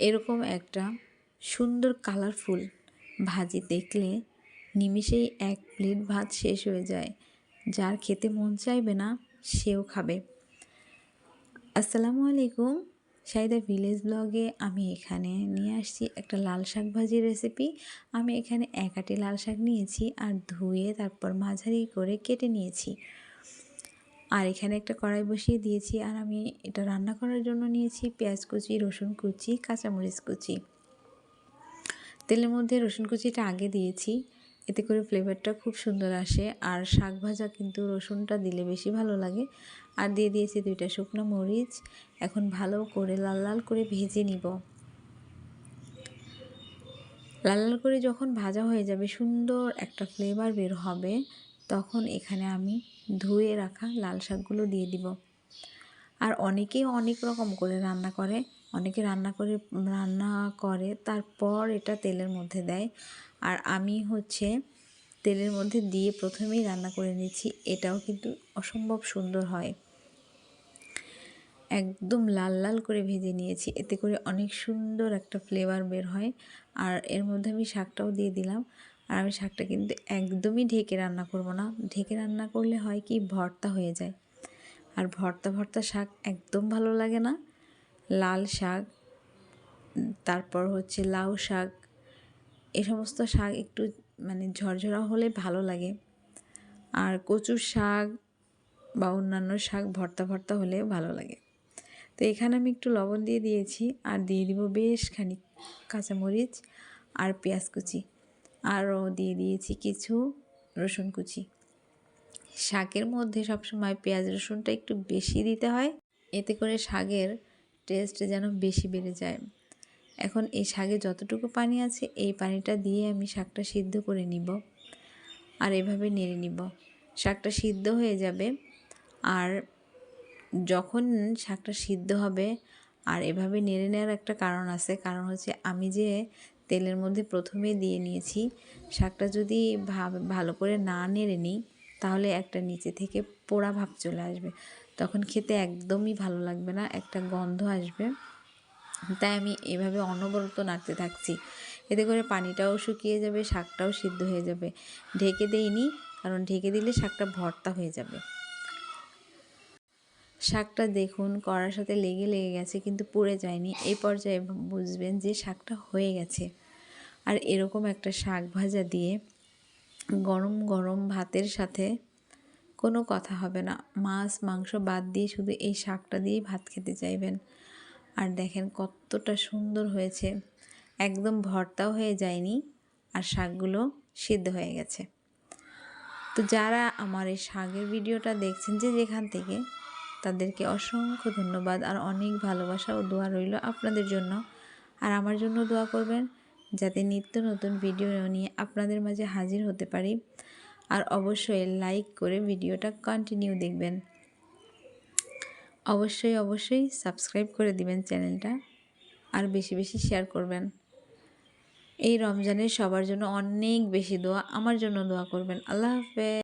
এরকম একটা সুন্দর কালারফুল ভাজি দেখলে নিমিষেই এক প্লেট ভাত শেষ হয়ে যায়। যার খেতে মন চাইবে না, সেও খাবে। আসসালামু আলাইকুম, সাইদা ভিলেজ ব্লগে আমি এখানে নিয়ে আসছি একটা লাল শাক ভাজির রেসিপি আমি এখানে এক আটি লাল শাক নিয়েছি আর ধুয়ে তারপর মাঝারি করে কেটে নিয়েছি। আর এখানে একটা কড়াই বসিয়ে দিয়েছি আর আমি এটা রান্না করার জন্য নিয়েছি পেঁয়াজ কুচি, রসুন কুচি, কাঁচামরিচ কুচি। তেলের মধ্যে রসুন কুচিটা আগে দিয়েছি, এতে করে ফ্লেভারটা খুব সুন্দর আসে আর শাক ভাজা কিন্তু রসুনটা দিলে বেশি ভালো লাগে। আর দিয়ে দিয়েছি দুইটা শুকনো মরিচ, এখন ভালো করে লাল লাল করে ভেজে নিব। লাল লাল করে যখন ভাজা হয়ে যাবে সুন্দর একটা ফ্লেভার বের হবে, তখন এখানে আমি ধুয়ে রাখা লাল শাকগুলো দিয়ে দিব। আর অনেকেই অনেক রকম করে রান্না করে। অনেকে রান্না করে রান্না করে তারপর এটা তেলের মধ্যে দেয়। আর আমি হচ্ছে তেলের মধ্যে দিয়ে প্রথমেই রান্না করে নিচ্ছি। এটাও কিন্তু অসম্ভব সুন্দর হয়। একদম লাল লাল করে ভেজে নিয়েছি। এতে করে অনেক সুন্দর একটা ফ্লেভার বের হয়। আর এর মধ্যে আমি শাকটাও দিয়ে দিলাম। আর আমি শাকটা কিন্তু একদমই ঢেকে রান্না করব না। ঢেকে রান্না করলে হয় কি ভর্তা হয়ে যায়। আর ভর্তা ভর্তা শাক একদম ভালো লাগে না। লাল শাক, তারপর হচ্ছে লাউ শাক, এ সমস্ত শাক একটু মানে ঝরঝরা হলে ভালো লাগে। আর কচুর শাক বা অন্যান্য শাক ভর্তা ভর্তা হলেও ভালো লাগে। তো এখানে আমি একটু লবণ দিয়ে দিয়েছি আর দিয়ে দিব বেশ খানিক কাঁচামরিচ আর পেঁয়াজ কুচি। আরও দিয়ে দিয়েছি কিছু রসুন কুচি। শাকের মধ্যে সবসময় পেঁয়াজ রসুনটা একটু বেশি দিতে হয়, এতে করে শাকের টেস্ট যেন বেশি বেড়ে যায়। এখন এই শাকে যতটুকু পানি আছে, এই পানিটা দিয়ে আমি শাকটা সিদ্ধ করে নিব আর এভাবে নেড়ে নিব। শাকটা সিদ্ধ হয়ে যাবে আর যখন শাকটা সিদ্ধ হবে, আর এভাবে নেড়ে নেওয়ার একটা কারণ আছে, কারণ হচ্ছে আমি যে তেলের মধ্যে প্রথমে দিয়ে নিয়েছি। শাকটা যদি ভালো করে না নেড়ে নিই, তাহলে একটা নিচে থেকে পোড়া ভাব চলে আসবে। তখন খেতে একদমই ভালো লাগবে না, একটা গন্ধ আসবে। তাই আমি এভাবে অনবরত নাড়তে থাকছি। এতে করে পানিটাও শুকিয়ে যাবে, শাকটাও সিদ্ধ হয়ে যাবে। ঢেকে দেইনি, কারণ ঢেকে দিলে শাকটা ভর্তা হয়ে যাবে। শাকটা দেখুন, কড়ার সাথে লেগে লেগে গেছে কিন্তু পুড়ে যায়নি। এই পর্যায়ে বুঝবেন যে শাকটা হয়ে গেছে। আর এরকম একটা শাক ভাজা দিয়ে গরম গরম ভাতের সাথে কোনো কথা হবে না। মাছ, মাংস বাদ দিয়ে শুধু এই শাকটা দিয়েই ভাত খেতে চাইবেন। আর দেখেন কতটা সুন্দর হয়েছে। একদম ভর্তাও হয়ে যায়নি আর শাকগুলো সিদ্ধ হয়ে গেছে। তো যারা আমার এই শাকের ভিডিওটা দেখছেন যে যেখান থেকে তাদেরকে অসংখ্য ধন্যবাদ। আর অনেক ভালোবাসা ও দোয়া রইল আপনাদের জন্য। আর আমার জন্য দোয়া করবেন যাতে নিত্য নতুন ভিডিও নিয়ে আপনাদের মাঝে হাজির হতে পারি। আর অবশ্যই লাইক করে ভিডিওটা কন্টিনিউ দেখবেন। অবশ্যই অবশ্যই সাবস্ক্রাইব করে দিবেন চ্যানেলটা। আর বেশি বেশি শেয়ার করবেন। এই রমজানের সবার জন্য অনেক বেশি দোয়া। আমার জন্য দোয়া করবেন। আল্লাহ হাফেজ।